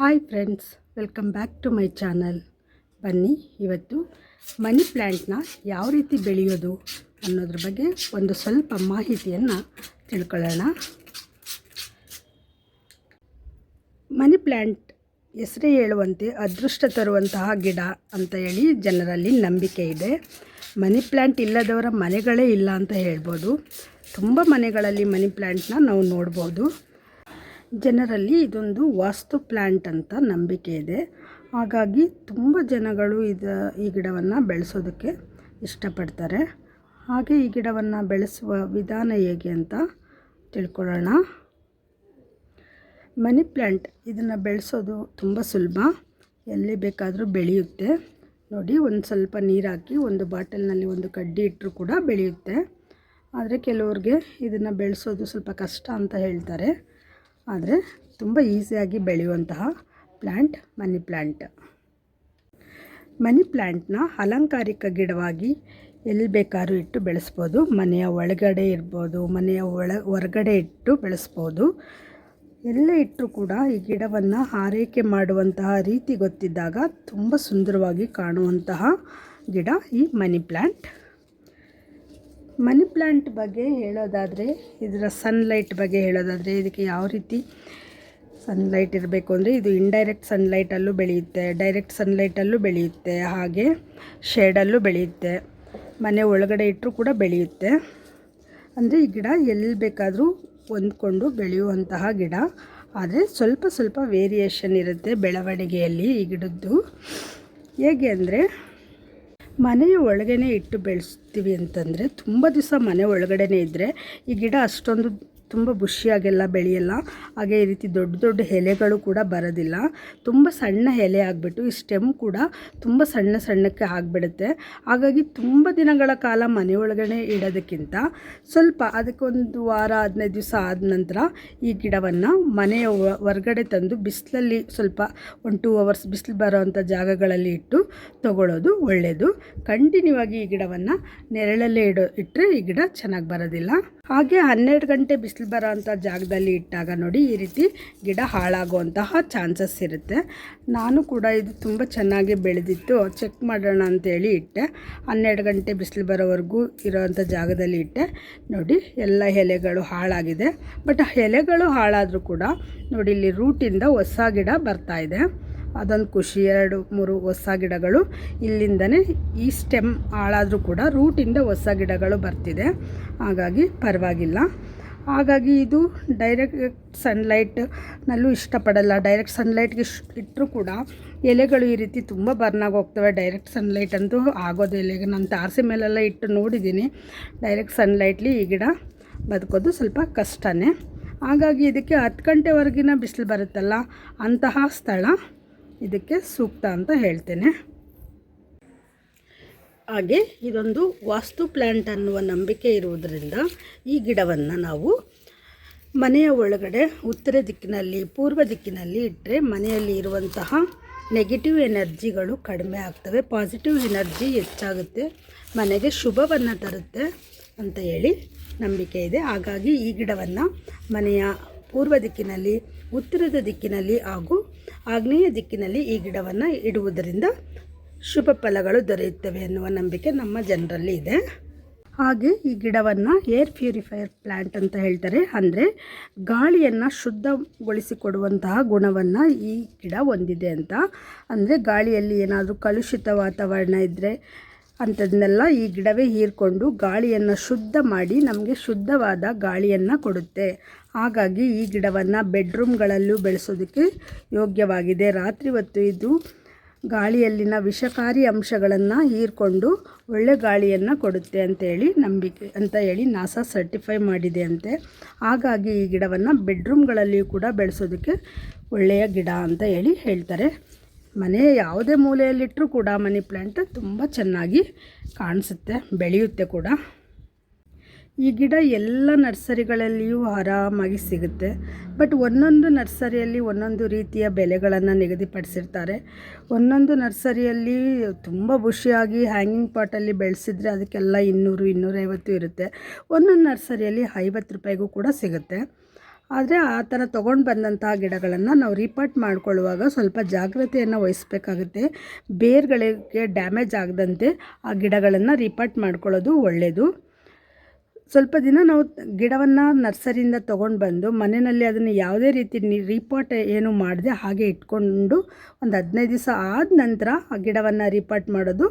Hi friends, welcome back to my channel. ಬನ್ನಿ, ಇವತ್ತು ಮನಿ ಪ್ಲ್ಯಾಂಟ್ನ ಯಾವ ರೀತಿ ಬೆಳೆಯೋದು ಅನ್ನೋದ್ರ ಬಗ್ಗೆ ಒಂದು ಸ್ವಲ್ಪ ಮಾಹಿತಿಯನ್ನು ತಿಳ್ಕೊಳ್ಳೋಣ. ಮನಿ ಪ್ಲ್ಯಾಂಟ್ ಹೆಸರೇ ಹೇಳುವಂತೆ ಅದೃಷ್ಟ ತರುವಂತಹ ಗಿಡ ಅಂತ ಹೇಳಿ ಜನರಲ್ಲಿ ನಂಬಿಕೆ ಇದೆ. ಮನಿ ಪ್ಲ್ಯಾಂಟ್ ಇಲ್ಲದವರ ಮನೆಗಳೇ ಇಲ್ಲ ಅಂತ ಹೇಳ್ಬೋದು. ತುಂಬ ಮನೆಗಳಲ್ಲಿ ಮನಿ ಪ್ಲ್ಯಾಂಟ್ನ ನಾವು ನೋಡ್ಬೋದು. ಜನರಲ್ಲಿ ಇದೊಂದು ವಾಸ್ತು ಪ್ಲ್ಯಾಂಟ್ ಅಂತ ನಂಬಿಕೆ ಇದೆ. ಹಾಗಾಗಿ ತುಂಬ ಜನಗಳು ಇದು, ಈ ಗಿಡವನ್ನು ಬೆಳೆಸೋದಕ್ಕೆ ಇಷ್ಟಪಡ್ತಾರೆ. ಹಾಗೆ ಈ ಗಿಡವನ್ನು ಬೆಳೆಸುವ ವಿಧಾನ ಹೇಗೆ ಅಂತ ತಿಳ್ಕೊಳ್ಳೋಣ. ಮನಿ ಪ್ಲ್ಯಾಂಟ್ ಇದನ್ನು ಬೆಳೆಸೋದು ತುಂಬ ಸುಲಭ. ಎಲ್ಲಿ ಬೇಕಾದರೂ ಬೆಳೆಯುತ್ತೆ. ನೋಡಿ, ಒಂದು ಸ್ವಲ್ಪ ನೀರು ಹಾಕಿ ಒಂದು ಬಾಟಲ್ನಲ್ಲಿ ಒಂದು ಕಡ್ಡಿ ಇಟ್ಟರೂ ಕೂಡ ಬೆಳೆಯುತ್ತೆ. ಆದರೆ ಕೆಲವ್ರಿಗೆ ಇದನ್ನು ಬೆಳೆಸೋದು ಸ್ವಲ್ಪ ಕಷ್ಟ ಅಂತ ಹೇಳ್ತಾರೆ. ಆದರೆ ತುಂಬ ಈಸಿಯಾಗಿ ಬೆಳೆಯುವಂತಹ ಪ್ಲ್ಯಾಂಟ್ ಮನಿ ಪ್ಲ್ಯಾಂಟ್ ಮನಿ ಪ್ಲ್ಯಾಂಟ್ನ ಅಲಂಕಾರಿಕ ಗಿಡವಾಗಿ ಎಲ್ಲಿ ಬೇಕಾದ್ರೂ ಇಟ್ಟು ಬೆಳೆಸ್ಬೋದು. ಮನೆಯ ಒಳಗಡೆ ಇರ್ಬೋದು, ಮನೆಯ ಒಳ, ಹೊರಗಡೆ ಇಟ್ಟು ಬೆಳೆಸ್ಬೋದು. ಎಲ್ಲೇ ಇಟ್ಟರೂ ಕೂಡ ಈ ಗಿಡವನ್ನು ಆರೈಕೆ ಮಾಡುವಂತಹ ರೀತಿ ಗೊತ್ತಿದ್ದಾಗ ತುಂಬ ಸುಂದರವಾಗಿ ಕಾಣುವಂತಹ ಗಿಡ ಈ ಮನಿ ಪ್ಲ್ಯಾಂಟ್ ಮನಿ ಪ್ಲ್ಯಾಂಟ್ ಬಗ್ಗೆ ಹೇಳೋದಾದರೆ, ಇದರ ಸನ್ಲೈಟ್ ಬಗ್ಗೆ ಹೇಳೋದಾದರೆ, ಇದಕ್ಕೆ ಯಾವ ರೀತಿ ಸನ್ಲೈಟ್ ಇರಬೇಕು ಅಂದರೆ, ಇದು ಇಂಡೈರೆಕ್ಟ್ ಸನ್ಲೈಟಲ್ಲೂ ಬೆಳೆಯುತ್ತೆ ಡೈರೆಕ್ಟ್ ಸನ್ಲೈಟಲ್ಲೂ ಬೆಳೆಯುತ್ತೆ, ಹಾಗೆ ಶೇಡಲ್ಲೂ ಬೆಳೆಯುತ್ತೆ, ಮನೆ ಒಳಗಡೆ ಇಟ್ಟರೂ ಕೂಡ ಬೆಳೆಯುತ್ತೆ. ಅಂದರೆ ಈ ಗಿಡ ಎಲ್ಲಿ ಬೇಕಾದರೂ ಹೊಂದ್ಕೊಂಡು ಬೆಳೆಯುವಂತಹ ಗಿಡ. ಆದರೆ ಸ್ವಲ್ಪ ಸ್ವಲ್ಪ ವೇರಿಯೇಷನ್ ಇರುತ್ತೆ ಬೆಳವಣಿಗೆಯಲ್ಲಿ ಈ ಗಿಡದ್ದು. ಹೇಗೆ ಅಂದರೆ ಮನೆಯ ಒಳಗೇ ಇಟ್ಟು ಬೆಳೆಸ್ತೀವಿ ಅಂತಂದರೆ ತುಂಬ ದಿವಸ ಮನೆ ಒಳಗಡೆ ಇದ್ದರೆ ಈ ಗಿಡ ಅಷ್ಟೊಂದು ತುಂಬ ಬುಷಿಯಾಗೆಲ್ಲ ಬೆಳೆಯಲ್ಲ. ಹಾಗೆ ಈ ರೀತಿ ದೊಡ್ಡ ದೊಡ್ಡ ಎಲೆಗಳು ಕೂಡ ಬರೋದಿಲ್ಲ. ತುಂಬ ಸಣ್ಣ ಎಲೆ ಆಗಿಬಿಟ್ಟು ಈ ಸ್ಟೆಮ್ ಕೂಡ ತುಂಬ ಸಣ್ಣ ಸಣ್ಣಕ್ಕೆ ಆಗಿಬಿಡುತ್ತೆ. ಹಾಗಾಗಿ ತುಂಬ ದಿನಗಳ ಕಾಲ ಮನೆಯೊಳಗಡೆ ಇಡೋದಕ್ಕಿಂತ ಸ್ವಲ್ಪ ಅದಕ್ಕೊಂದು ವಾರ, ಹದಿನೈದು ದಿವಸ ಆದ ನಂತರ ಈ ಗಿಡವನ್ನು ಮನೆಯ ಹೊರಗಡೆ ತಂದು ಬಿಸಿಲಲ್ಲಿ ಸ್ವಲ್ಪ ಒಂದು ಟೂ ಅವರ್ಸ್ ಬಿಸಿಲು ಬರೋವಂಥ ಜಾಗಗಳಲ್ಲಿ ಇಟ್ಟು ತಗೊಳ್ಳೋದು ಒಳ್ಳೆಯದು ಕಂಟಿನ್ಯೂ ಆಗಿ ಈ ಗಿಡವನ್ನು ನೆರಳಲ್ಲೇ ಇಡೋ ಇಟ್ಟರೆ ಈ ಗಿಡ ಚೆನ್ನಾಗಿ ಬರೋದಿಲ್ಲ. ಹಾಗೆ ಹನ್ನೆರಡು ಗಂಟೆ ಬಿಸಿಲು ಬರೋ ಅಂಥ ಜಾಗದಲ್ಲಿ ಇಟ್ಟಾಗ ನೋಡಿ ಈ ರೀತಿ ಗಿಡ ಹಾಳಾಗುವಂತಹ ಚಾನ್ಸಸ್ ಇರುತ್ತೆ. ನಾನು ಕೂಡ ಇದು ತುಂಬ ಚೆನ್ನಾಗಿ ಬೆಳೆದಿತ್ತು. ಚೆಕ್ ಮಾಡೋಣ ಅಂತೇಳಿ ಇಟ್ಟೆ. ಹನ್ನೆರಡು ಗಂಟೆ ಬಿಸಿಲು ಬರೋವರೆಗೂ ಇರೋವಂಥ ಜಾಗದಲ್ಲಿ ಇಟ್ಟೆ. ನೋಡಿ, ಎಲ್ಲ ಎಲೆಗಳು ಹಾಳಾಗಿದೆ. ಬಟ್ ಎಲೆಗಳು ಹಾಳಾದರೂ ಕೂಡ ನೋಡಿ, ಇಲ್ಲಿ ರೂಟಿಂದ ಹೊಸ ಗಿಡ ಬರ್ತಾ ಇದೆ. ಅದೊಂದು ಖುಷಿ ಎರಡು ಮೂರು ಹೊಸ ಗಿಡಗಳು. ಇಲ್ಲಿಂದನೇ ಈ ಸ್ಟೆಮ್ ಹಾಳಾದರೂ ಕೂಡ ರೂಟಿಂದ ಹೊಸ ಗಿಡಗಳು ಬರ್ತಿದೆ. ಹಾಗಾಗಿ ಪರವಾಗಿಲ್ಲ. ಹಾಗಾಗಿ ಇದು ಡೈರೆಕ್ಟ್ ಸನ್ಲೈಟ್ನಲ್ಲೂ ಇಷ್ಟಪಡಲ್ಲ. ಡೈರೆಕ್ಟ್ ಸನ್ಲೈಟ್ಗೆ ಇಟ್ಟರೂ ಕೂಡ ಎಲೆಗಳು ಈ ರೀತಿ ತುಂಬ ಬರ್ನಾಗಿ ಹೋಗ್ತವೆ ಡೈರೆಕ್ಟ್ ಸನ್ಲೈಟ್ ಅಂತೂ ಆಗೋದು ಎಲೆಗೆ ನಾನು ತಾರಸಿ ಮೇಲೆಲ್ಲ ಇಟ್ಟು ನೋಡಿದ್ದೀನಿ. ಡೈರೆಕ್ಟ್ ಸನ್ಲೈಟ್ಲಿ ಈ ಗಿಡ ಬದುಕೋದು ಸ್ವಲ್ಪ ಕಷ್ಟನೇ. ಹಾಗಾಗಿ ಇದಕ್ಕೆ ಹತ್ತು ಗಂಟೆವರೆಗಿನ ಬಿಸಿಲು ಬರುತ್ತಲ್ಲ, ಅಂತಹ ಸ್ಥಳ. ಇದಕ್ಕೆ ಸೂಕ್ತ ಅಂತ ಹೇಳ್ತೇನೆ. ಹಾಗೆ ಇದೊಂದು ವಾಸ್ತು ಪ್ಲ್ಯಾಂಟ್ ಅನ್ನುವ ನಂಬಿಕೆ ಇರುವುದರಿಂದ ಈ ಗಿಡವನ್ನು ನಾವು ಮನೆಯ ಒಳಗಡೆ ಉತ್ತರ ದಿಕ್ಕಿನಲ್ಲಿ, ಪೂರ್ವ ದಿಕ್ಕಿನಲ್ಲಿ ಇಟ್ಟರೆ ಮನೆಯಲ್ಲಿ ಇರುವಂತಹ ನೆಗೆಟಿವ್ ಎನರ್ಜಿಗಳು ಕಡಿಮೆ ಆಗ್ತವೆ. ಪಾಸಿಟಿವ್ ಎನರ್ಜಿ ಹೆಚ್ಚಾಗುತ್ತೆ. ಮನೆಗೆ ಶುಭವನ್ನು ತರುತ್ತೆ ಅಂತ ಹೇಳಿ ನಂಬಿಕೆ ಇದೆ. ಹಾಗಾಗಿ ಈ ಗಿಡವನ್ನು ಮನೆಯ ಪೂರ್ವ ದಿಕ್ಕಿನಲ್ಲಿ, ಉತ್ತರದ ದಿಕ್ಕಿನಲ್ಲಿ ಹಾಗೂ ಆಗ್ನೇಯ ದಿಕ್ಕಿನಲ್ಲಿ ಈ ಗಿಡವನ್ನು ಇಡುವುದರಿಂದ ಶುಭ ಫಲಗಳು ದೊರೆಯುತ್ತವೆ ಎನ್ನುವ ನಂಬಿಕೆ ನಮ್ಮ ಜನರಲ್ಲಿ ಇದೆ. ಹಾಗೆ ಈ ಗಿಡವನ್ನು ಏರ್ ಪ್ಯೂರಿಫೈಯರ್ ಪ್ಲ್ಯಾಂಟ್ ಅಂತ ಹೇಳ್ತಾರೆ. ಅಂದರೆ ಗಾಳಿಯನ್ನು ಶುದ್ಧಗೊಳಿಸಿಕೊಡುವಂತಹ ಗುಣವನ್ನು ಈ ಗಿಡ ಹೊಂದಿದೆ ಅಂತ. ಅಂದರೆ ಗಾಳಿಯಲ್ಲಿ ಏನಾದರೂ ಕಲುಷಿತ ವಾತಾವರಣ ಇದ್ದರೆ ಅಂಥದ್ದನ್ನೆಲ್ಲ ಈ ಗಿಡವೇ ಹೀರಿಕೊಂಡು ಗಾಳಿಯನ್ನು ಶುದ್ಧ ಮಾಡಿ ನಮಗೆ ಶುದ್ಧವಾದ ಗಾಳಿಯನ್ನು ಕೊಡುತ್ತೆ. ಹಾಗಾಗಿ ಈ ಗಿಡವನ್ನು ಬೆಡ್ರೂಮ್ಗಳಲ್ಲೂ ಬೆಳೆಸೋದಕ್ಕೆ ಯೋಗ್ಯವಾಗಿದೆ. ರಾತ್ರಿ ಹೊತ್ತು ಇದು ಗಾಳಿಯಲ್ಲಿನ ವಿಷಕಾರಿ ಅಂಶಗಳನ್ನು ಹೀರಿಕೊಂಡು ಒಳ್ಳೆ ಗಾಳಿಯನ್ನು ಕೊಡುತ್ತೆ ಅಂತೇಳಿ ನಂಬಿಕೆ ಅಂತ ಹೇಳಿ ನಾಸಾ ಸರ್ಟಿಫೈ ಮಾಡಿದೆ ಅಂತೆ. ಹಾಗಾಗಿ ಈ ಗಿಡವನ್ನು ಬೆಡ್ರೂಮ್ಗಳಲ್ಲಿಯೂ ಕೂಡ ಬೆಳೆಸೋದಕ್ಕೆ ಒಳ್ಳೆಯ ಗಿಡ ಅಂತ ಹೇಳಿ ಹೇಳ್ತಾರೆ. ಮನೆ ಯಾವುದೇ ಮೂಲೆಯಲ್ಲಿಟ್ಟರೂ ಕೂಡ ಮನಿ ಪ್ಲ್ಯಾಂಟ್ ತುಂಬ ಚೆನ್ನಾಗಿ ಕಾಣಿಸುತ್ತೆ, ಬೆಳೆಯುತ್ತೆ ಕೂಡ. ಈ ಗಿಡ ಎಲ್ಲ ನರ್ಸರಿಗಳಲ್ಲಿಯೂ ಆರಾಮಾಗಿ ಸಿಗುತ್ತೆ. ಬಟ್ ಒಂದೊಂದು ನರ್ಸರಿಯಲ್ಲಿ ಒಂದೊಂದು ರೀತಿಯ ಬೆಲೆಗಳನ್ನು ನಿಗದಿಪಡಿಸಿರ್ತಾರೆ. ಒಂದೊಂದು ನರ್ಸರಿಯಲ್ಲಿ ತುಂಬ ಖುಷಿಯಾಗಿ ಹ್ಯಾಂಗಿಂಗ್ ಪಾಟಲ್ಲಿ ಬೆಳೆಸಿದ್ರೆ ಅದಕ್ಕೆಲ್ಲ ಇನ್ನೂರು, ಇನ್ನೂರೈವತ್ತು ಇರುತ್ತೆ. ಒಂದೊಂದು ನರ್ಸರಿಯಲ್ಲಿ ಐವತ್ತು ರೂಪಾಯಿಗೂ ಕೂಡ ಸಿಗುತ್ತೆ. ಆದರೆ ಆ ಥರ ತೊಗೊಂಡು ಬಂದಂತಹ ಗಿಡಗಳನ್ನು ನಾವು ರಿಪೋರ್ಟ್ ಮಾಡ್ಕೊಳ್ಳುವಾಗ ಸ್ವಲ್ಪ ಜಾಗ್ರತೆಯನ್ನು ವಹಿಸ್ಬೇಕಾಗುತ್ತೆ. ಬೇರ್ಗಳಿಗೆ ಡ್ಯಾಮೇಜ್ ಆಗದಂತೆ ಆ ಗಿಡಗಳನ್ನು ರಿಪೋರ್ಟ್ ಮಾಡ್ಕೊಳ್ಳೋದು ಒಳ್ಳೆಯದು ಸ್ವಲ್ಪ ದಿನ ನಾವು ಗಿಡವನ್ನು ನರ್ಸರಿಯಿಂದ ತೊಗೊಂಡು ಬಂದು ಮನೆಯಲ್ಲಿ ಅದನ್ನು ಯಾವುದೇ ರೀತಿ ರಿಪೋರ್ಟ್ ಏನು ಮಾಡದೆ ಹಾಗೆ ಇಟ್ಕೊಂಡು ಒಂದು ಹದಿನೈದು ದಿವಸ ಆದ ನಂತರ ಆ ಗಿಡವನ್ನು ರಿಪೋರ್ಟ್ ಮಾಡೋದು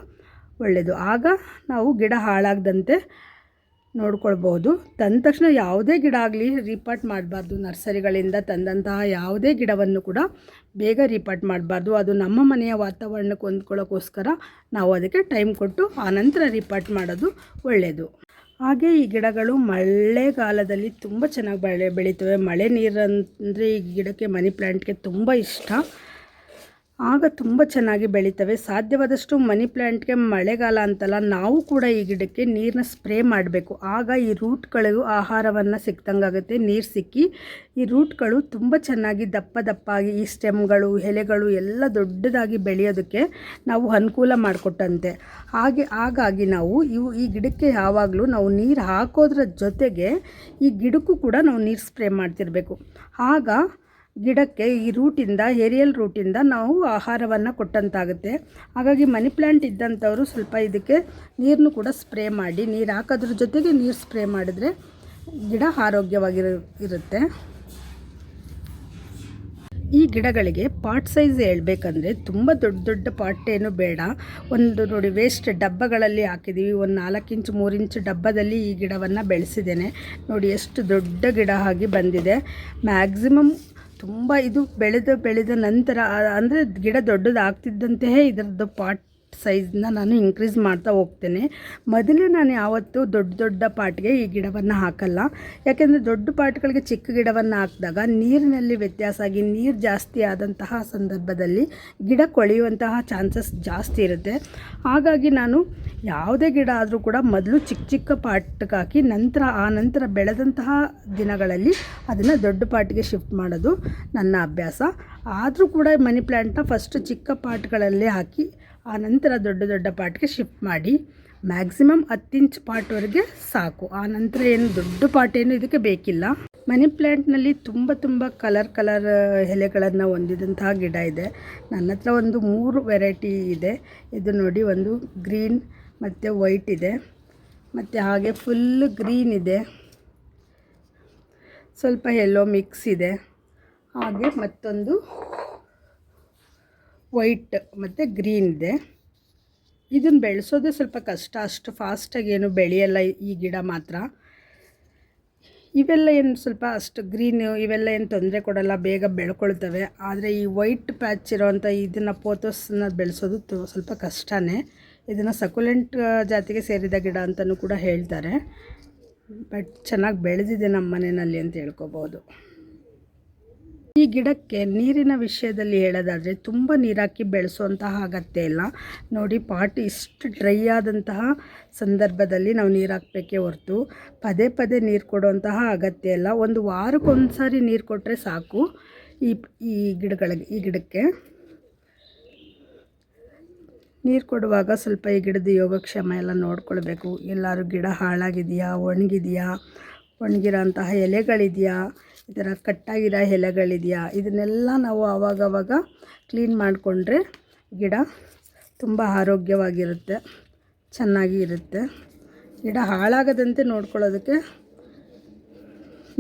ಒಳ್ಳೆಯದು ಆಗ ನಾವು ಗಿಡ ಹಾಳಾಗದಂತೆ ನೋಡ್ಕೊಳ್ಬೋದು ತಂದ ತಕ್ಷಣ ಯಾವುದೇ ಗಿಡ ಆಗಲಿ ರಿಪಾರ್ಟ್ ಮಾಡಬಾರ್ದು. ನರ್ಸರಿಗಳಿಂದ ತಂದಂತಹ ಯಾವುದೇ ಗಿಡವನ್ನು ಕೂಡ ಬೇಗ ರಿಪಾರ್ಟ್ ಮಾಡಬಾರ್ದು. ಅದು ನಮ್ಮ ಮನೆಯ ವಾತಾವರಣಕ್ಕೆ ಹೊಂದ್ಕೊಳ್ಳೋಕ್ಕೋಸ್ಕರ ನಾವು ಅದಕ್ಕೆ ಟೈಮ್ ಕೊಟ್ಟು ಆನಂತರ ರೀಪಾರ್ಟ್ ಮಾಡೋದು ಒಳ್ಳೆಯದು ಹಾಗೆ ಈ ಗಿಡಗಳು ಮಳೆಗಾಲದಲ್ಲಿ ತುಂಬ ಚೆನ್ನಾಗಿ ಬೆಳೆ ಬೆಳೀತವೆ. ಮಳೆ ನೀರಂದರೆ ಈ ಗಿಡಕ್ಕೆ, ಮನಿ ಪ್ಲ್ಯಾಂಟ್ಗೆ ತುಂಬ ಇಷ್ಟ. ಆಗ ತುಂಬ ಚೆನ್ನಾಗಿ ಬೆಳೀತವೆ. ಸಾಧ್ಯವಾದಷ್ಟು ಮನಿ ಪ್ಲ್ಯಾಂಟ್ಗೆ ಮಳೆಗಾಲ ಅಂತಲ್ಲ, ನಾವು ಕೂಡ ಈ ಗಿಡಕ್ಕೆ ನೀರನ್ನ ಸ್ಪ್ರೇ ಮಾಡಬೇಕು. ಆಗ ಈ ರೂಟ್ಗಳಿಗೂ ಆಹಾರವನ್ನು ಸಿಕ್ತಂಗಾಗುತ್ತೆ ನೀರು ಸಿಕ್ಕಿ ಈ ರೂಟ್ಗಳು ತುಂಬ ಚೆನ್ನಾಗಿ ದಪ್ಪ ದಪ್ಪಾಗಿ ಈ ಸ್ಟೆಮ್ಗಳು, ಎಲೆಗಳು ಎಲ್ಲ ದೊಡ್ಡದಾಗಿ ಬೆಳೆಯೋದಕ್ಕೆ ನಾವು ಅನುಕೂಲ ಮಾಡಿಕೊಟ್ಟಂತೆ. ಹಾಗೆ ಹಾಗಾಗಿ ನಾವು ಇವು ಈ ಗಿಡಕ್ಕೆ ಯಾವಾಗಲೂ ನಾವು ನೀರು ಹಾಕೋದ್ರ ಜೊತೆಗೆ ಈ ಗಿಡಕ್ಕೂ ಕೂಡ ನಾವು ನೀರು ಸ್ಪ್ರೇ ಮಾಡ್ತಿರಬೇಕು. ಆಗ ಗಿಡಕ್ಕೆ ಈ ರೂಟಿಂದ, ಏರಿಯಲ್ ರೂಟಿಂದ ನಾವು ಆಹಾರವನ್ನು ಕೊಟ್ಟಂತಾಗುತ್ತೆ. ಹಾಗಾಗಿ ಮನಿ ಪ್ಲ್ಯಾಂಟ್ ಇದ್ದಂಥವರು ಸ್ವಲ್ಪ ಇದಕ್ಕೆ ನೀರನ್ನು ಕೂಡ ಸ್ಪ್ರೇ ಮಾಡಿ, ನೀರು ಹಾಕೋದ್ರ ಜೊತೆಗೆ ನೀರು ಸ್ಪ್ರೇ ಮಾಡಿದರೆ ಗಿಡ ಆರೋಗ್ಯವಾಗಿರು ಇರುತ್ತೆ ಈ ಗಿಡಗಳಿಗೆ ಪಾಟ್ ಸೈಜ್ ಹೇಳ್ಬೇಕಂದ್ರೆ ತುಂಬ ದೊಡ್ಡ ದೊಡ್ಡ ಪಾಟ್ ಏನು ಬೇಡ. ಒಂದು ನೋಡಿ ವೇಸ್ಟ್ ಡಬ್ಬಗಳಲ್ಲಿ ಹಾಕಿದ್ದೀವಿ ಒಂದು ನಾಲ್ಕು ಇಂಚು, ಮೂರು ಇಂಚು ಡಬ್ಬದಲ್ಲಿ ಈ ಗಿಡವನ್ನು ಬೆಳೆಸಿದ್ದೇನೆ. ನೋಡಿ ಎಷ್ಟು ದೊಡ್ಡ ಗಿಡ ಆಗಿ ಬಂದಿದೆ. ಮ್ಯಾಕ್ಸಿಮಮ್ ತುಂಬ ಇದು ಬೆಳೆದು ಬೆಳೆದ ನಂತರ ಅಂದರೆ ಗಿಡ ದೊಡ್ಡದಾಗ್ತಿದ್ದಂತೆಯೇ ಇದರದ್ದು ಪಾಟ್ ಸೈಜ್ನ ನಾನು ಇನ್ಕ್ರೀಸ್ ಮಾಡ್ತಾ ಹೋಗ್ತೇನೆ. ಮೊದಲೇ ನಾನು ಯಾವತ್ತೂ ದೊಡ್ಡ ದೊಡ್ಡ ಪಾಟ್ಗೆ ಈ ಗಿಡವನ್ನು ಹಾಕಲ್ಲ. ಯಾಕೆಂದರೆ ದೊಡ್ಡ ಪಾಟ್ಗಳಿಗೆ ಚಿಕ್ಕ ಗಿಡವನ್ನು ಹಾಕಿದಾಗ ನೀರಿನಲ್ಲಿ ವ್ಯತ್ಯಾಸ ಆಗಿ ನೀರು ಜಾಸ್ತಿ ಆದಂತಹ ಸಂದರ್ಭದಲ್ಲಿ ಗಿಡ ಕೊಳೆಯುವಂತಹ ಚಾನ್ಸಸ್ ಜಾಸ್ತಿ ಇರುತ್ತೆ. ಹಾಗಾಗಿ ನಾನು ಯಾವುದೇ ಗಿಡ ಆದರೂ ಕೂಡ ಮೊದಲು ಚಿಕ್ಕ ಚಿಕ್ಕ ಪಾಟ್ಗೆ ಹಾಕಿ ನಂತರ ಆ ನಂತರ ಬೆಳೆದಂತಹ ದಿನಗಳಲ್ಲಿ ಅದನ್ನು ದೊಡ್ಡ ಪಾಟ್ಗೆ ಶಿಫ್ಟ್ ಮಾಡೋದು ನನ್ನ ಅಭ್ಯಾಸ. ಆದರೂ ಕೂಡ ಮನಿ ಪ್ಲ್ಯಾಂಟ್ನ ಫಸ್ಟ್ ಚಿಕ್ಕ ಪಾಟ್ಗಳಲ್ಲೇ ಹಾಕಿ ಆ ನಂತರ ದೊಡ್ಡ ದೊಡ್ಡ ಪಾಟ್ಗೆ ಶಿಫ್ಟ್ ಮಾಡಿ ಮ್ಯಾಕ್ಸಿಮಮ್ ಹತ್ತು ಇಂಚ್ ಪಾಟ್ವರೆಗೆ ಸಾಕು. ಆ ನಂತರ ಏನು ದೊಡ್ಡ ಪಾಟ್ ಏನು ಇದಕ್ಕೆ ಬೇಕಿಲ್ಲ. ಮನಿ ಪ್ಲ್ಯಾಂಟ್ನಲ್ಲಿ ತುಂಬ ತುಂಬ ಕಲರ್ ಕಲರ್ ಎಲೆಗಳನ್ನು ಹೊಂದಿದಂತಹ ಗಿಡ ಇದೆ. ನನ್ನ ಹತ್ರ ಒಂದು ಮೂರು ವೆರೈಟಿ ಇದೆ. ಇದು ನೋಡಿ ಒಂದು ಗ್ರೀನ್ ಮತ್ತು ವೈಟ್ ಇದೆ. ಮತ್ತು ಹಾಗೆ ಫುಲ್ ಗ್ರೀನ್ ಇದೆ. ಸ್ವಲ್ಪ ಎಲ್ಲೋ ಮಿಕ್ಸ್ ಇದೆ. ಹಾಗೆ ಮತ್ತೊಂದು ವೈಟ್ ಮತ್ತು ಗ್ರೀನ್ ಇದೆ. ಇದನ್ನು ಬೆಳೆಸೋದೇ ಸ್ವಲ್ಪ ಕಷ್ಟ. ಅಷ್ಟು ಫಾಸ್ಟಾಗಿ ಏನು ಬೆಳೆಯಲ್ಲ ಈ ಗಿಡ ಮಾತ್ರ. ಇವೆಲ್ಲ ಏನು ಸ್ವಲ್ಪ ಅಷ್ಟು ಗ್ರೀನು, ಇವೆಲ್ಲ ಏನು ತೊಂದರೆ ಕೊಡಲ್ಲ, ಬೇಗ ಬೆಳ್ಕೊಳ್ತವೆ. ಆದರೆ ಈ ವೈಟ್ ಪ್ಯಾಚ್ ಇರೋವಂಥ ಇದನ್ನು ಪೋತೋಸನ್ನ ಬೆಳೆಸೋದು ಸ್ವಲ್ಪ ಕಷ್ಟನೇ. ಇದನ್ನು ಸಕುಲೆಂಟ್ ಜಾತಿಗೆ ಸೇರಿದ ಗಿಡ ಅಂತಲೂ ಕೂಡ ಹೇಳ್ತಾರೆ. ಬಟ್ ಚೆನ್ನಾಗಿ ಬೆಳೆದಿದೆ ನಮ್ಮ ಮನೆಯಲ್ಲಿ ಅಂತ ಹೇಳ್ಕೊಬೋದು. ಈ ಗಿಡಕ್ಕೆ ನೀರಿನ ವಿಷಯದಲ್ಲಿ ಹೇಳೋದಾದರೆ ತುಂಬ ನೀರಾಕಿ ಬೆಳೆಸುವಂತಹ ಅಗತ್ಯ ಇಲ್ಲ. ನೋಡಿ, ಪಾಟ್ ಇಷ್ಟು ಡ್ರೈ ಆದಂತಹ ಸಂದರ್ಭದಲ್ಲಿ ನಾವು ನೀರು ಹಾಕಬೇಕೇ ಹೊರತು ಪದೇ ಪದೇ ನೀರು ಕೊಡುವಂತಹ ಅಗತ್ಯ ಇಲ್ಲ. ಒಂದು ವಾರಕ್ಕೊಂದು ಸಾರಿ ನೀರು ಕೊಟ್ಟರೆ ಸಾಕು ಈ ಈ ಗಿಡಗಳಿಗೆ, ಈ ಗಿಡಕ್ಕೆ. ನೀರು ಕೊಡುವಾಗ ಸ್ವಲ್ಪ ಈ ಗಿಡದ ಯೋಗಕ್ಷೇಮ ಎಲ್ಲ ನೋಡ್ಕೊಳ್ಬೇಕು. ಎಲ್ಲರೂ ಗಿಡ ಹಾಳಾಗಿದೆಯಾ, ಒಣಗಿದೆಯಾ ಒಣಗಿರೋ ಅಂತಹ ಎಲೆಗಳಿದೆಯಾ ಈ ಥರ ಕಟ್ಟಾಗಿರೋ ಎಲೆಗಳಿದೆಯಾ? ಇದನ್ನೆಲ್ಲ ನಾವು ಆವಾಗವಾಗ ಕ್ಲೀನ್ ಮಾಡಿಕೊಂಡ್ರೆ ಗಿಡ ತುಂಬ ಆರೋಗ್ಯವಾಗಿರುತ್ತೆ, ಚೆನ್ನಾಗಿ ಇರುತ್ತೆ. ಗಿಡ ಹಾಳಾಗದಂತೆ ನೋಡ್ಕೊಳ್ಳೋದಕ್ಕೆ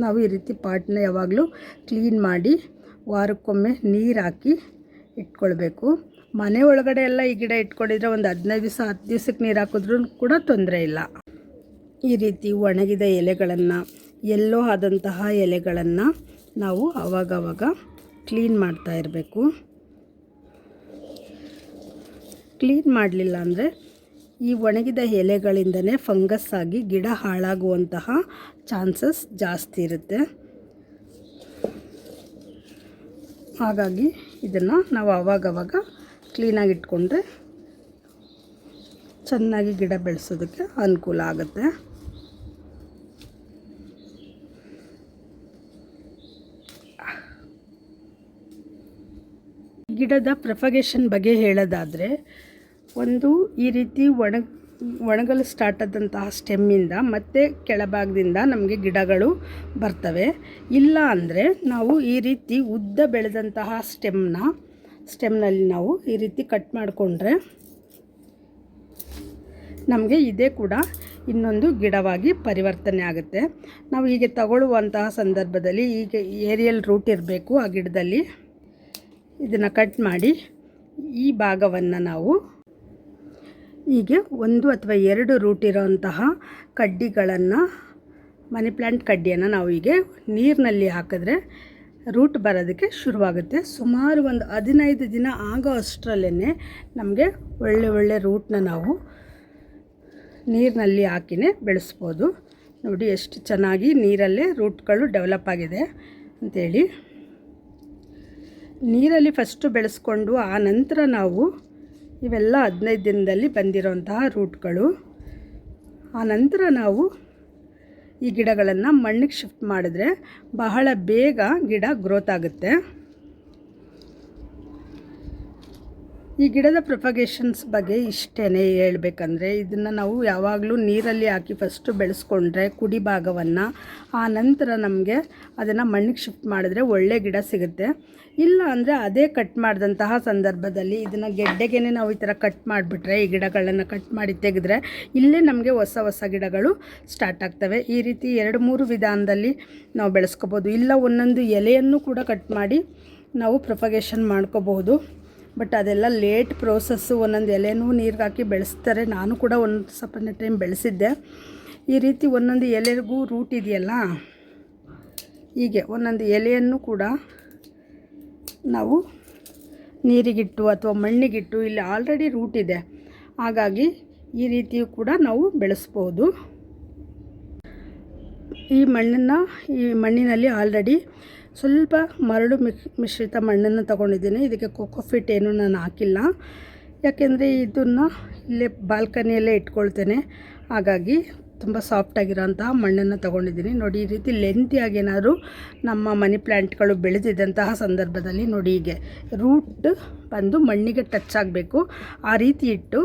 ನಾವು ಈ ರೀತಿ ಪಾಟ್ನ ಯಾವಾಗಲೂ ಕ್ಲೀನ್ ಮಾಡಿ ವಾರಕ್ಕೊಮ್ಮೆ ನೀರು ಹಾಕಿ ಇಟ್ಕೊಳ್ಬೇಕು. ಮನೆ ಒಳಗಡೆ ಎಲ್ಲ ಈ ಗಿಡ ಇಟ್ಕೊಂಡಿದ್ರೆ ಒಂದು ಹದಿನೈದು ದಿವಸ, ಹತ್ತು ದಿವ್ಸಕ್ಕೆ ನೀರು ಹಾಕಿದ್ರೂ ಕೂಡ ತೊಂದರೆ ಇಲ್ಲ. ಈ ರೀತಿ ಒಣಗಿದ ಎಲೆಗಳನ್ನು ಎಲ್ಲೋ ಆದಂತಹ ಎಲೆಗಳನ್ನು ನಾವು ಆವಾಗವಾಗ ಕ್ಲೀನ್ ಮಾಡ್ತಾ ಇರಬೇಕು. ಕ್ಲೀನ್ ಮಾಡಲಿಲ್ಲ ಅಂದರೆ ಈ ಒಣಗಿದ ಎಲೆಗಳಿಂದನೇ ಫಂಗಸ್ ಆಗಿ ಗಿಡ ಹಾಳಾಗುವಂತಹ ಚಾನ್ಸಸ್ ಜಾಸ್ತಿ ಇರುತ್ತೆ. ಹಾಗಾಗಿ ಇದನ್ನು ನಾವು ಆವಾಗವಾಗ ಕ್ಲೀನಾಗಿ ಇಟ್ಕೊಂಡ್ರೆ ಚೆನ್ನಾಗಿ ಗಿಡ ಬೆಳೆಸೋದಕ್ಕೆ ಅನುಕೂಲ ಆಗುತ್ತೆ. ಗಿಡದ ಪ್ರಫಗೇಷನ್ ಬಗ್ಗೆ ಹೇಳೋದಾದರೆ, ಒಂದು ಈ ರೀತಿ ಒಣಗ ಒಣಗಲು ಸ್ಟಾರ್ಟ್ ಆದಂತಹ ಸ್ಟೆಮ್ಮಿಂದ ಮತ್ತು ಕೆಳಭಾಗದಿಂದ ನಮಗೆ ಗಿಡಗಳು ಬರ್ತವೆ. ಇಲ್ಲ ಅಂದರೆ ನಾವು ಈ ರೀತಿ ಉದ್ದ ಬೆಳೆದಂತಹ ಸ್ಟೆಮ್ನ ಸ್ಟೆಮ್ನಲ್ಲಿ ನಾವು ಈ ರೀತಿ ಕಟ್ ಮಾಡಿಕೊಂಡ್ರೆ ನಮಗೆ ಇದೇ ಕೂಡ ಇನ್ನೊಂದು ಗಿಡವಾಗಿ ಪರಿವರ್ತನೆ ಆಗುತ್ತೆ. ನಾವು ಹೀಗೆ ತಗೊಳ್ಳುವಂತಹ ಸಂದರ್ಭದಲ್ಲಿ ಈಗ ಏರಿಯಲ್ ರೂಟ್ ಇರಬೇಕು ಆ ಗಿಡದಲ್ಲಿ. ಇದನ್ನು ಕಟ್ ಮಾಡಿ ಈ ಭಾಗವನ್ನು ನಾವು ಹೀಗೆ ಒಂದು ಅಥವಾ ಎರಡು ರೂಟ್ ಇರೋಂತಹ ಕಡ್ಡಿಗಳನ್ನು, ಮನಿ ಪ್ಲ್ಯಾಂಟ್ ಕಡ್ಡಿಯನ್ನು ನಾವು ಹೀಗೆ ನೀರಿನಲ್ಲಿ ಹಾಕಿದ್ರೆ ರೂಟ್ ಬರೋದಕ್ಕೆ ಶುರುವಾಗುತ್ತೆ. ಸುಮಾರು ಒಂದು ಹದಿನೈದು ದಿನ ಆಗೋ ಅಷ್ಟರಲ್ಲೇ ನಮಗೆ ಒಳ್ಳೆ ಒಳ್ಳೆ ರೂಟ್ನ ನಾವು ನೀರಿನಲ್ಲಿ ಹಾಕಿನೇ ಬೆಳೆಸ್ಬೋದು. ನೋಡಿ ಎಷ್ಟು ಚೆನ್ನಾಗಿ ನೀರಲ್ಲೇ ರೂಟ್ಗಳು ಡೆವಲಪ್ ಆಗಿದೆ ಅಂಥೇಳಿ ನೀರಲ್ಲಿ ಫಸ್ಟು ಬೆಳೆಸ್ಕೊಂಡು ಆ ನಂತರ ನಾವು ಇವೆಲ್ಲ ಹದಿನೈದು ದಿನದಲ್ಲಿ ಬಂದಿರೋಂತಹ ರೂಟ್ಗಳು ಆ ನಂತರ ನಾವು ಈ ಗಿಡಗಳನ್ನು ಮಣ್ಣಿಗೆ ಶಿಫ್ಟ್ ಮಾಡಿದ್ರೆ ಬಹಳ ಬೇಗ ಗಿಡ ಗ್ರೋತ್ ಆಗುತ್ತೆ. ಈ ಗಿಡದ ಪ್ರೊಪಗೇಷನ್ಸ್ ಬಗ್ಗೆ ಇಷ್ಟೇ ಹೇಳಬೇಕಂದ್ರೆ ಇದನ್ನು ನಾವು ಯಾವಾಗಲೂ ನೀರಲ್ಲಿ ಹಾಕಿ ಫಸ್ಟು ಬೆಳೆಸ್ಕೊಂಡ್ರೆ ಕುಡಿ ಭಾಗವನ್ನು ಆ ನಂತರ ನಮಗೆ ಅದನ್ನು ಮಣ್ಣಿಗೆ ಶಿಫ್ಟ್ ಮಾಡಿದ್ರೆ ಒಳ್ಳೆ ಗಿಡ ಸಿಗುತ್ತೆ. ಇಲ್ಲ ಅಂದರೆ ಅದೇ ಕಟ್ ಮಾಡಿದಂತಹ ಸಂದರ್ಭದಲ್ಲಿ ಇದನ್ನು ಗೆಡ್ಡೆಗೆ ನಾವು ಈ ಥರ ಕಟ್ ಮಾಡಿಬಿಟ್ರೆ, ಈ ಗಿಡಗಳನ್ನು ಕಟ್ ಮಾಡಿ ತೆಗೆದ್ರೆ ಇಲ್ಲೇ ನಮಗೆ ಹೊಸ ಹೊಸ ಗಿಡಗಳು ಸ್ಟಾರ್ಟ್ ಆಗ್ತವೆ. ಈ ರೀತಿ ಎರಡು ಮೂರು ವಿಧಾನದಲ್ಲಿ ನಾವು ಬೆಳೆಸ್ಕೋಬೋದು. ಇಲ್ಲ ಒಂದೊಂದು ಎಲೆಯನ್ನು ಕೂಡ ಕಟ್ ಮಾಡಿ ನಾವು ಪ್ರೊಪಗೇಷನ್ ಮಾಡ್ಕೋಬಹುದು. ಬಟ್ ಅದೆಲ್ಲ ಲೇಟ್ ಪ್ರೋಸೆಸ್ಸು ಒಂದೊಂದು ಎಲೆನೂ ನೀರಿಗೆ ಹಾಕಿ ಬೆಳೆಸ್ತಾರೆ. ನಾನು ಕೂಡ ಒಂದು ಸ್ವಲ್ಪ ಟೈಮ್ ಬೆಳೆಸಿದ್ದೆ. ಈ ರೀತಿ ಒಂದೊಂದು ಎಲೆಗೂ ರೂಟ್ ಇದೆಯಲ್ಲ, ಹೀಗೆ ಒಂದೊಂದು ಎಲೆಯನ್ನು ಕೂಡ ನಾವು ನೀರಿಗಿಟ್ಟು ಅಥವಾ ಮಣ್ಣಿಗಿಟ್ಟು ಇಲ್ಲಿ ಆಲ್ರೆಡಿ ರೂಟ್ ಇದೆ. ಹಾಗಾಗಿ ಈ ರೀತಿಯೂ ಕೂಡ ನಾವು ಬೆಳೆಸ್ಬೋದು. ಈ ಮಣ್ಣನ್ನು, ಈ ಮಣ್ಣಿನಲ್ಲಿ ಆಲ್ರೆಡಿ ಸ್ವಲ್ಪ ಮರಳು ಮಿಶ್ರಿತ ಮಣ್ಣನ್ನು ತಗೊಂಡಿದ್ದೀನಿ. ಇದಕ್ಕೆ ಕೊಕೊಫಿಟ್ ಏನು ನಾನು ಹಾಕಿಲ್ಲ. ಯಾಕೆಂದರೆ ಇದನ್ನು ಇಲ್ಲೇ ಬಾಲ್ಕನಿಯಲ್ಲೇ ಇಟ್ಕೊಳ್ತೇನೆ. ಹಾಗಾಗಿ ತುಂಬ ಸಾಫ್ಟಾಗಿರೋಂಥ ಮಣ್ಣನ್ನು ತೊಗೊಂಡಿದ್ದೀನಿ. ನೋಡಿ, ಈ ರೀತಿ ಲೆಂತಿಯಾಗಿ ಏನಾದರೂ ನಮ್ಮ ಮನಿ ಪ್ಲ್ಯಾಂಟ್ಗಳು ಬೆಳೆದಿದ್ದಂತಹ ಸಂದರ್ಭದಲ್ಲಿ ನೋಡಿ ಹೀಗೆ ರೂಟ್ ಬಂದು ಮಣ್ಣಿಗೆ ಟಚ್ ಆಗಬೇಕು. ಆ ರೀತಿ ಇಟ್ಟು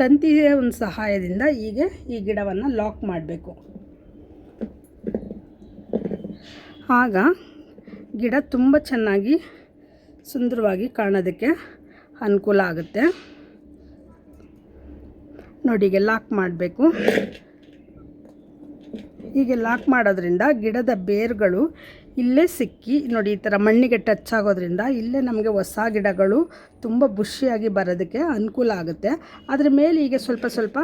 ತಂತಿಯ ಒಂದು ಸಹಾಯದಿಂದ ಹೀಗೆ ಈ ಗಿಡವನ್ನು ಲಾಕ್ ಮಾಡಬೇಕು. ಆಗ ಗಿಡ ತುಂಬ ಚೆನ್ನಾಗಿ ಸುಂದರವಾಗಿ ಕಾಣೋದಕ್ಕೆ ಅನುಕೂಲ ಆಗುತ್ತೆ. ನೋಡಿ, ಹೀಗೆ ಲಾಕ್ ಮಾಡಬೇಕು. ಹೀಗೆ ಲಾಕ್ ಮಾಡೋದ್ರಿಂದ ಗಿಡದ ಬೇರುಗಳು ಇಲ್ಲೇ ಸಿಕ್ಕಿ, ನೋಡಿ ಈ ಥರ ಮಣ್ಣಿಗೆ ಟಚ್ ಆಗೋದ್ರಿಂದ ಇಲ್ಲೇ ನಮಗೆ ಹೊಸ ಗಿಡಗಳು ತುಂಬ ಬುಷಿಯಾಗಿ ಬರೋದಕ್ಕೆ ಅನುಕೂಲ ಆಗುತ್ತೆ. ಅದ್ರ ಮೇಲೆ ಹೀಗೆ ಸ್ವಲ್ಪ ಸ್ವಲ್ಪ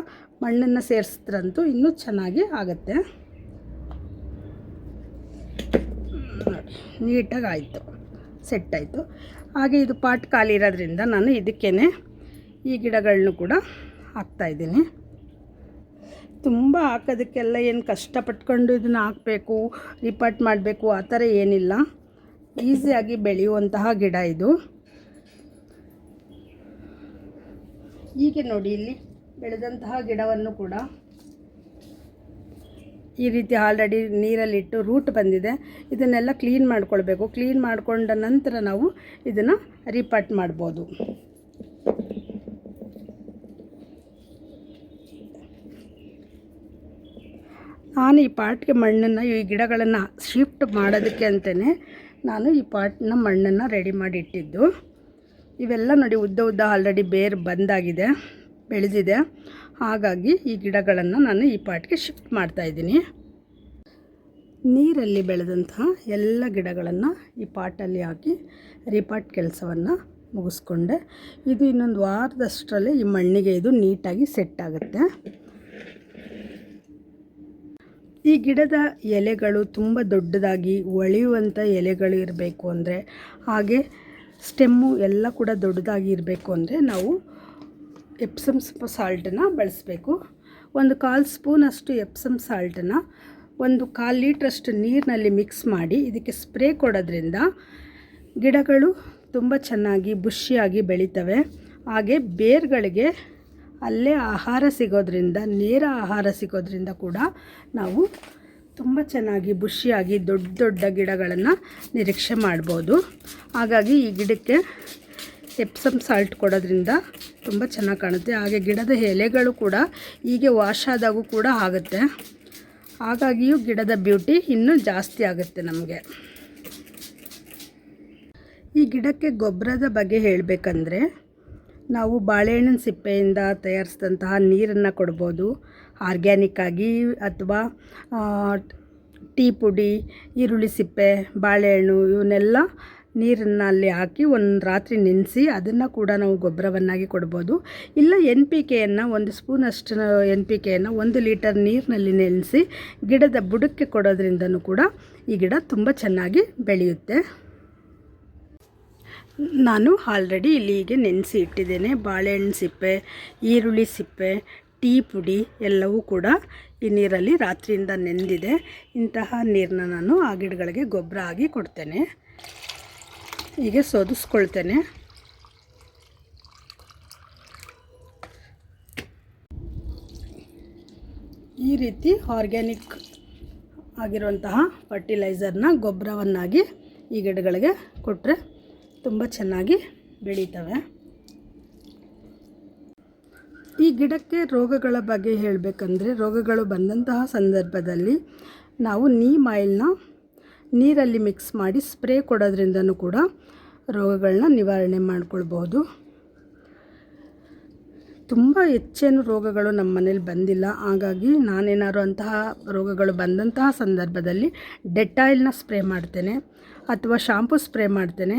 ಮಣ್ಣನ್ನು ಸೇರಿಸಿದ್ರಂತೂ ಇನ್ನೂ ಚೆನ್ನಾಗಿ ಆಗುತ್ತೆ. ನೀಟಾಗಿ ಆಯಿತು ಸೆಟ್ ಆಯಿತು. ಹಾಗೆ ಇದು ಪಾಟ್ ಖಾಲಿ ಇರೋದ್ರಿಂದ ನಾನು ಇದಕ್ಕೇ ಈ ಗಿಡಗಳನ್ನೂ ಕೂಡ ಹಾಕ್ತಾಯಿದ್ದೀನಿ ತುಂಬ ಹಾಕೋದಕ್ಕೆಲ್ಲ ಏನು ಕಷ್ಟಪಟ್ಕೊಂಡು ಇದನ್ನು ಹಾಕಬೇಕು, ರಿಪಾರ್ಟ್ ಮಾಡಬೇಕು, ಆ ಥರ ಏನಿಲ್ಲ. ಈಸಿಯಾಗಿ ಬೆಳೆಯುವಂತಹ ಗಿಡ ಇದು. ಹೀಗೆ ನೋಡಿ, ಇಲ್ಲಿ ಬೆಳೆದಂತಹ ಗಿಡವನ್ನು ಕೂಡ ಈ ರೀತಿ ಆಲ್ರೆಡಿ ನೀರಲ್ಲಿಟ್ಟು ರೂಟ್ ಬಂದಿದೆ. ಇದನ್ನೆಲ್ಲ ಕ್ಲೀನ್ ಮಾಡ್ಕೊಳ್ಬೇಕು. ಕ್ಲೀನ್ ಮಾಡಿಕೊಂಡ ನಂತರ ನಾವು ಇದನ್ನು ರಿಪಾರ್ಟ್ ಮಾಡ್ಬೋದು. ನಾನು ಈ ಪಾಟ್ಗೆ ಮಣ್ಣನ್ನು, ಈ ಗಿಡಗಳನ್ನು ಶಿಫ್ಟ್ ಮಾಡೋದಕ್ಕೆ ಅಂತಲೇ ನಾನು ಈ ಪಾಟ್ನ ಮಣ್ಣನ್ನು ರೆಡಿ ಮಾಡಿ ಇಟ್ಟಿದ್ದು ಇವೆಲ್ಲ ನೋಡಿ ಉದ್ದ ಉದ್ದ ಆಲ್ರೆಡಿ ಬೇರು ಬಂದಾಗಿದೆ, ಬೆಳೆದಿದೆ. ಹಾಗಾಗಿ ಈ ಗಿಡಗಳನ್ನು ನಾನು ಈ ಪಾಟ್ಗೆ ಶಿಫ್ಟ್ ಮಾಡ್ತಾಯಿದ್ದೀನಿ ನೀರಲ್ಲಿ ಬೆಳೆದಂತಹ ಎಲ್ಲ ಗಿಡಗಳನ್ನು ಈ ಪಾಟಲ್ಲಿ ಹಾಕಿ ರಿಪಾಟ್ ಕೆಲಸವನ್ನು ಮುಗಿಸ್ಕೊಂಡೆ. ಇದು ಇನ್ನೊಂದು ವಾರದಷ್ಟರಲ್ಲಿ ಈ ಮಣ್ಣಿಗೆ ಇದು ನೀಟಾಗಿ ಸೆಟ್ ಆಗುತ್ತೆ. ಈ ಗಿಡದ ಎಲೆಗಳು ತುಂಬ ದೊಡ್ಡದಾಗಿ ಒಳೆಯುವಂಥ ಎಲೆಗಳು ಇರಬೇಕು ಅಂದರೆ, ಹಾಗೆ ಸ್ಟೆಮ್ಮು ಎಲ್ಲ ಕೂಡ ದೊಡ್ಡದಾಗಿ ಇರಬೇಕು ಅಂದರೆ ನಾವು ಎಪ್ಸಮ್ ಸಾಲ್ಟನ್ನು ಬಳಸಬೇಕು. ಒಂದು ಕಾಲು ಸ್ಪೂನಷ್ಟು ಎಪ್ಸಮ್ ಸಾಲ್ಟನ್ನು ಒಂದು ಕಾಲು ಲೀಟ್ರಷ್ಟು ನೀರಿನಲ್ಲಿ ಮಿಕ್ಸ್ ಮಾಡಿ ಇದಕ್ಕೆ ಸ್ಪ್ರೇ ಕೊಡೋದ್ರಿಂದ ಗಿಡಗಳು ತುಂಬ ಚೆನ್ನಾಗಿ, ಬುಷಿಯಾಗಿ ಬೆಳೀತವೆ. ಹಾಗೆ ಬೇರುಗಳಿಗೆ ಅಲ್ಲೇ ಆಹಾರ ಸಿಗೋದ್ರಿಂದ, ನೇರ ಆಹಾರ ಸಿಗೋದ್ರಿಂದ ಕೂಡ ನಾವು ತುಂಬ ಚೆನ್ನಾಗಿ ಬುಷಿಯಾಗಿ ದೊಡ್ಡ ದೊಡ್ಡ ಗಿಡಗಳನ್ನು ನಿರೀಕ್ಷೆ ಮಾಡ್ಬೋದು. ಹಾಗಾಗಿ ಈ ಗಿಡಕ್ಕೆ ಎಪ್ಸಮ್ ಸಾಲ್ಟ್ ಕೊಡೋದ್ರಿಂದ ತುಂಬ ಚೆನ್ನಾಗಿ ಕಾಣುತ್ತೆ. ಹಾಗೆ ಗಿಡದ ಎಲೆಗಳು ಕೂಡ ಹೀಗೆ ವಾಶ್ ಆದಾಗೂ ಕೂಡ ಆಗುತ್ತೆ. ಹಾಗಾಗಿಯೂ ಗಿಡದ ಬ್ಯೂಟಿ ಇನ್ನೂ ಜಾಸ್ತಿ ಆಗುತ್ತೆ ನಮಗೆ. ಈ ಗಿಡಕ್ಕೆ ಗೊಬ್ಬರದ ಬಗ್ಗೆ ಹೇಳಬೇಕಂದ್ರೆ ನಾವು ಬಾಳೆಹಣ್ಣಿನ ಸಿಪ್ಪೆಯಿಂದ ತಯಾರಿಸಿದಂತಹ ನೀರನ್ನು ಕೊಡ್ಬೋದು. ಆರ್ಗ್ಯಾನಿಕ್ ಆಗಿ ಅಥವಾ ಟೀ ಪುಡಿ, ಈರುಳ್ಳಿ ಸಿಪ್ಪೆ, ಬಾಳೆಹಣ್ಣು ಇವನ್ನೆಲ್ಲ ನೀರನ್ನು ಅಲ್ಲಿ ಹಾಕಿ ಒಂದು ರಾತ್ರಿ ನೆನೆಸಿ ಅದನ್ನು ಕೂಡ ನಾವು ಗೊಬ್ಬರವನ್ನಾಗಿ ಕೊಡ್ಬೋದು. ಇಲ್ಲ ಎನ್ ಪಿ ಕೆಯನ್ನು ಒಂದು ಸ್ಪೂನಷ್ಟು ಎನ್ ಪಿ ಕೆಯನ್ನು ಒಂದು ಲೀಟರ್ ನೀರಿನಲ್ಲಿ ನೆನೆಸಿ ಗಿಡದ ಬುಡಕ್ಕೆ ಕೊಡೋದ್ರಿಂದನೂ ಕೂಡ ಈ ಗಿಡ ತುಂಬ ಚೆನ್ನಾಗಿ ಬೆಳೆಯುತ್ತೆ. ನಾನು ಆಲ್ರೆಡಿ ಇಲ್ಲಿಗೆ ನೆನೆಸಿ ಇಟ್ಟಿದ್ದೇನೆ. ಬಾಳೆಹಣ್ಣು ಸಿಪ್ಪೆ, ಈರುಳ್ಳಿ ಸಿಪ್ಪೆ, ಟೀ ಪುಡಿ ಎಲ್ಲವೂ ಕೂಡ ಈ ನೀರಲ್ಲಿ ರಾತ್ರಿಯಿಂದ ನೆಂದಿದೆ. ಇಂತಹ ನೀರನ್ನ ನಾನು ಆ ಗಿಡಗಳಿಗೆ ಗೊಬ್ಬರ ಆಗಿ ಕೊಡ್ತೇನೆ. ಹೀಗೆ ಸೋದಿಸ್ಕೊಳ್ತೇನೆ. ಈ ರೀತಿ ಆರ್ಗ್ಯಾನಿಕ್ ಆಗಿರುವಂತಹ ಫರ್ಟಿಲೈಸರ್ನ ಗೊಬ್ಬರವನ್ನಾಗಿ ಈ ಗಿಡಗಳಿಗೆ ಕೊಟ್ಟರೆ ತುಂಬ ಚೆನ್ನಾಗಿ ಬೆಳೀತವೆ. ಈ ಗಿಡಕ್ಕೆ ರೋಗಗಳ ಬಗ್ಗೆ ಹೇಳಬೇಕಂದ್ರೆ ರೋಗಗಳು ಬಂದಂತಹ ಸಂದರ್ಭದಲ್ಲಿ ನಾವು ನೀಮ್ ಆಯಿಲ್ನ ನೀರಲ್ಲಿ ಮಿಕ್ಸ್ ಮಾಡಿ ಸ್ಪ್ರೇ ಕೊಡೋದ್ರಿಂದನೂ ಕೂಡ ರೋಗಗಳನ್ನ ನಿವಾರಣೆ ಮಾಡ್ಕೊಳ್ಬಹುದು ತುಂಬ ಹೆಚ್ಚೇನು ರೋಗಗಳು ನಮ್ಮ ಮನೇಲಿ ಬಂದಿಲ್ಲ. ಹಾಗಾಗಿ ನಾನೇನಾದ್ರು ಅಂತಹ ರೋಗಗಳು ಬಂದಂತಹ ಸಂದರ್ಭದಲ್ಲಿ ಡೆಟಾಯಿಲ್ನ ಸ್ಪ್ರೇ ಮಾಡ್ತೇನೆ ಅಥವಾ ಶಾಂಪೂ ಸ್ಪ್ರೇ ಮಾಡ್ತೇನೆ.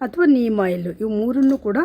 ಅಥವಾ ನೀಮ್ ಆಯಿಲ್ ಇವು ಮೂರನ್ನು ಕೂಡ